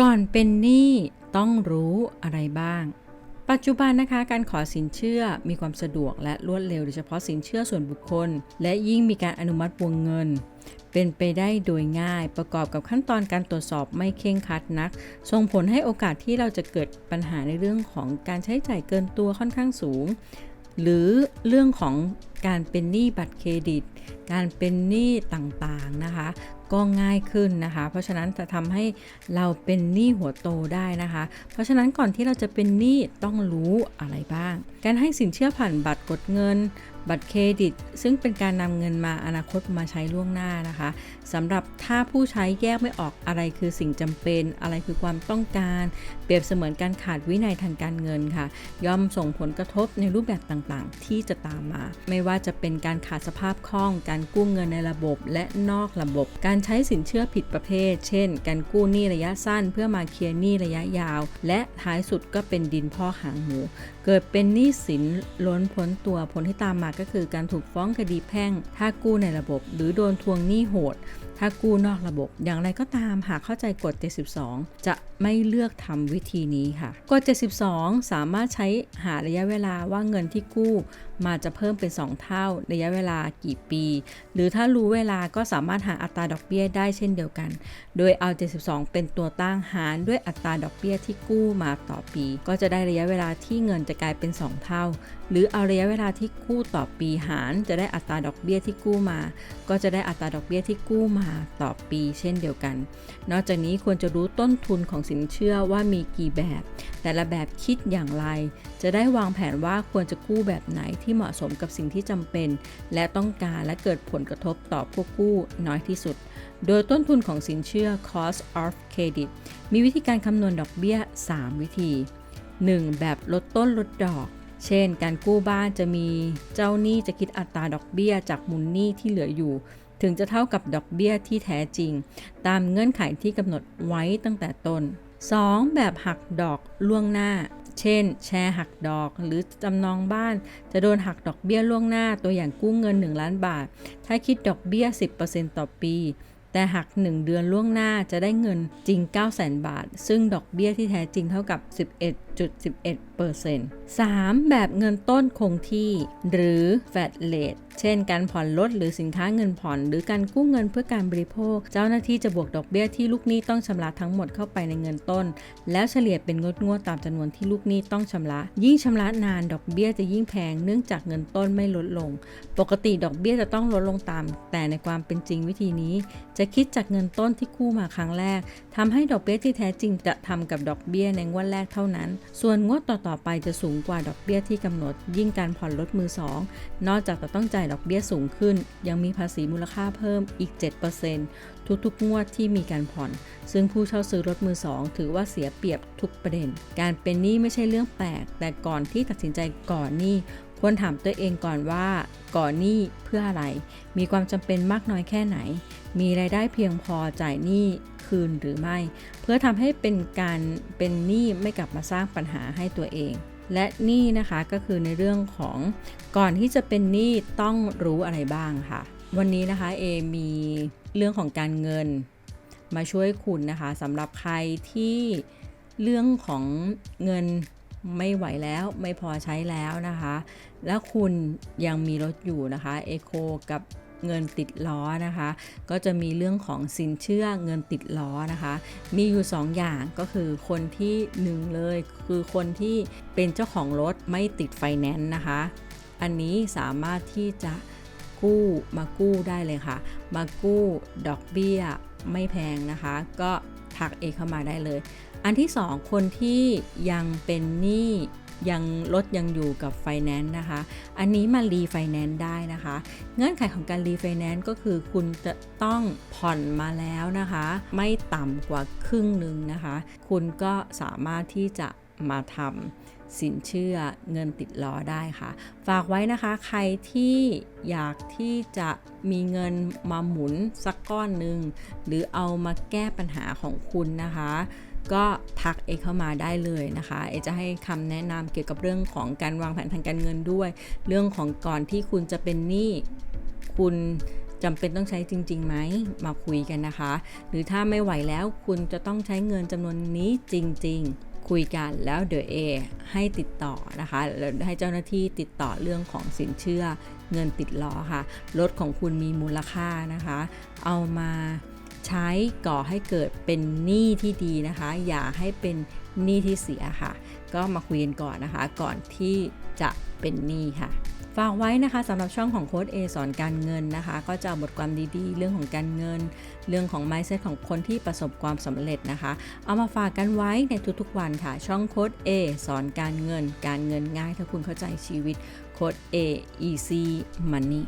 ก่อนเป็นหนี้ต้องรู้อะไรบ้าง ปัจจุบันนะคะการขอสินเชื่อมีความสะดวกและรวดเร็วโดยเฉพาะสินเชื่อส่วนบุคคล และยิ่งมีการอนุมัติวงเงิน เป็นไปได้โดยง่ายประกอบกับขั้นตอนการตรวจสอบไม่เคร่งครัดนัก ส่งผลให้โอกาสที่เราจะเกิดปัญหาในเรื่องของการใช้จ่ายเกินตัวค่อนข้างสูง หรือเรื่องของการเป็นหนี้บัตรเครดิต การเป็นหนี้ต่างๆนะคะ ก็ง่ายขึ้นนะคะ เพราะฉะนั้นจะทำให้เราเป็นหนี้หัวโตได้นะคะ เพราะฉะนั้นก่อนที่เราจะเป็นหนี้ต้องรู้อะไรบ้าง การให้สินเชื่อผ่านบัตรกดเงิน บัตรเครดิต ซึ่งเป็นการนำเงินมาอนาคตมาใช้ล่วงหน้านะคะสำหรับถ้าผู้ใช้แยกไม่ออกอะไรคือสิ่งจำเป็น อะไรคือความต้องการ เปรียบเสมือนการขาดวินัยทางการเงินค่ะ ย่อมส่งผลกระทบในรูปแบบต่างๆ ที่จะตามมา ไม่ว่าจะเป็นการขาดสภาพคล่อง การกู้เงินในระบบ และนอกระบบ การใช้สินเชื่อผิดประเภท เช่น การกู้หนี้ระยะสั้น เพื่อมาเคลียร์หนี้ระยะยาว และท้ายสุดก็เป็นดินพ่อหางหมูเกิดเป็นหนี้สินล้นพ้นตัวผลที่ตามมาก็คือการถูกฟ้องคดีแพ่ง ถ้ากู้ในระบบ หรือโดนทวงหนี้โหด ถ้ากู้นอกระบบ อย่างไรก็ตามหากเข้าใจกฎ 72 จะไม่เลือกทำวิธีนี้ค่ะ กฎ 72 สามารถใช้หาระยะเวลาว่าเงินที่กู้ มาจะเพิ่มเป็น 2 เท่าระยะเวลากี่ปี หรือถ้ารู้เวลาก็สามารถหาอัตราดอกเบี้ยได้เช่นเดียวกัน โดยเอา 72 เป็นตัวตั้งหารด้วยอัตราดอกเบี้ยที่กู้มาต่อปี ก็จะได้ระยะเวลาที่เงินจะกลายเป็น 2 เท่า หรือเอาระยะเวลาที่กู้ต่อปีหาร จะได้อัตราดอกเบี้ยที่กู้มา ก็จะได้อัตราดอกเบี้ยที่กู้มาต่อปี เช่นเดียวกัน นอกจากนี้ควรจะรู้ต้นทุนของสินเชื่อว่ามีกี่แบบ แต่ละแบบคิดอย่างไร จะได้วางแผนว่าควรจะกู้แบบไหนที่เหมาะสมกับสิ่งที่จำเป็น และต้องการและเกิดผลกระทบต่อผู้กู้น้อยที่สุด โดยต้นทุนของสินเชื่อ cost of credit มีวิธีการคำนวณดอกเบี้ย 3 วิธี 1. แบบลดต้นลดดอก เช่น การกู้บ้านจะมีเจ้าหนี้จะคิดอัตราดอกเบี้ยจากมูลหนี้ที่เหลืออยู่ถึงจะเท่ากับดอกเบี้ยที่แท้จริง ตามเงื่อนไขที่กำหนดไว้ตั้งแต่ต้น 2. แบบหักดอกล่วงหน้า เช่น แชร์หักดอกหรือจำนองบ้าน จะโดนหักดอกเบี้ยล่วงหน้าตัวอย่างกู้เงิน 1 ล้านบาท ถ้าคิดดอกเบี้ย 10%ต่อปี แต่หัก 1 เดือนล่วงหน้าจะได้เงินจริง 9 0 0 0 0 0 บาท ซึ่งดอกเบี้ยที่แท้จริงเท่ากับ 11.11% 3. แบบเงินต้นคงที่ หรือ flat rate เช่น การผ่อนลดหรือสินค้าเงินผ่อน หรือการกู้เงินเพื่อการบริโภค เจ้าหน้าที่จะบวกดอกเบี้ยที่ลูกหนี้ต้องชำระทั้งหมดเข้าไปในเงินต้น แล้วเฉลี่ยเป็นงดงวดตามจำนวนที่ลูกหนี้ต้องชำระ ยิ่งชำระนานดอกเบี้ยจะยิ่งแพงเนื่องจากเงินต้นไม่ลดลง ปกติดอกเบี้ยจะต้องลดลงตาม แต่ในความเป็นจริงวิธีนี้ จะคิดจากเงินต้นที่กู้มาครั้งแรกทำให้ดอกเบี้ยที่แท้จริงจะทำกับดอกเบี้ยในงวดแรกเท่านั้น ส่วนงวดต่อ่อไปจะสูงกว่าดอกเบี้ยที่กำหนด ยิ่งการผ่อนลดมือสองนอกจากจะต้องจ่ายดอกเบี้ยสูงขึ้น ยังมีภาษีมูลค่าเพิ่มอีก 7%ทุกๆ งวดที่มีการผ่อน ซึ่งผู้เช่าซื้อรถมือสองถือว่าเสียเปรียบทุกประเด็น การเป็นหนี้ไม่ใช่เรื่องแปลก แต่ก่อนที่ตัดสินใจก่อนหนี้ ควรถามตัวเองก่อนว่า ก่อนหนี้เพื่ออะไร มีความจำเป็นมากน้อยแค่ไหน มีรายได้เพียงพอจ่ายหนี้คืนหรือไม่ เพื่อทำให้เป็นการเป็นหนี้ไม่กลับมาสร้างปัญหาให้ตัวเอง และหนี้นะคะก็คือในเรื่องของก่อนที่จะเป็นหนี้ต้องรู้อะไรบ้างค่ะ วันนี้นะคะเอมีเรื่องของการเงิน มาช่วยคุณนะคะสำหรับใครที่เรื่องของเงิน ไม่ไหวแล้วไม่พอใช้แล้วนะคะ แล้วคุณยังมีรถอยู่นะคะเอโคกับเงินติดล้อนะคะ ก็จะมีเรื่องของสินเชื่อเงินติดล้อนะคะ มีอยู่ 2ออย่างก็คือคนที่1เลยคือคนที่เป็นเจ้าของรถไม่ติดไฟแนนซ์นะคะ อันนี้สามารถที่จะกู้มากู้ได้เลยค่ะ มากู้ดอกเบี้ยไม่แพงนะคะ ก็ ทักเอเข้ามาได้เลย อันที่ 2 คนที่ยังเป็นหนี้ยังรถยังอยู่กับไฟแนนซ์นะคะ อันนี้มารีไฟแนนซ์ได้นะคะ เงื่อนไขของการรีไฟแนนซ์ก็คือคุณจะต้องผ่อนมาแล้วนะคะ ไม่ต่ำกว่าครึ่งหนึ่งนะคะ คุณก็สามารถที่จะ มาทำสินเชื่อเงินติดล้อได้ค่ะ ฝากไว้นะคะใครที่อยากที่จะมีเงินมาหมุนสักก้อนหนึ่งหรือเอามาแก้ปัญหาของคุณนะคะก็ทักเอเข้ามาได้เลยนะคะ เอจะให้คำแนะนำเกี่ยวกับเรื่องของการวางแผนทางการเงินด้วย เรื่องของก่อนที่คุณจะเป็นหนี้คุณจำเป็นต้องใช้จริงๆไหมมาคุยกันนะคะ หรือถ้าไม่ไหวแล้วคุณจะต้องใช้เงินจำนวนนี้จริง ๆ คุยกันแล้วเดอเอให้ติดต่อนะคะแล้วให้เจ้าหน้าที่ติดต่อเรื่องของสินเชื่อเงินติดล้อค่ะรถของคุณมีมูลค่านะคะ เอามาใช้ก่อให้เกิดเป็นหนี้ที่ดีนะคะ อย่าให้เป็นหนี้ที่เสียค่ะ ก็มาคุยกันก่อนนะคะ ก่อนที่จะเป็นหนี้ค่ะ ฝากไว้นะคะสำหรับช่องของโค้ด A สอนการเงินนะคะ ก็จะบทความดีๆ เรื่องของการเงิน เรื่องของ mindset ของคนที่ประสบความสำเร็จนะคะ เอามาฝากกันไว้ในทุกๆวันค่ะ ช่องโค้ด A สอนการเงิน การเงินง่ายถ้าคุณเข้าใจชีวิตโค้ด A easy money